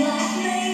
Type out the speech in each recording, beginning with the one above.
what makes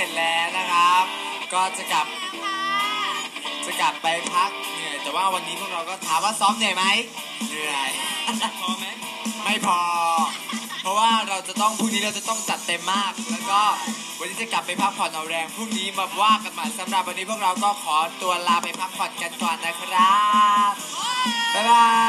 ร็จแล้วนะครับ ก็จะกลับ จะกลับไปพักเหนื่อยแต่ว่าวันนี้พวกเราก็ถามว่าซ้อมเหนื่อยไหมเหนื่อยพอไหมไม่พอ เพราะว่าเราจะต้องพรุ่งนี้เราจะต้องจัดเต็มมาก แล้วก็วันนี้จะกลับไปพักผ่อนเอาแรงพรุ่งนี้มาว่ากันใหม่สำหรับวันนี้พวกเราก็ขอตัวลาไปพักผ่อนกันก่อนนะครับบ๊ายบาย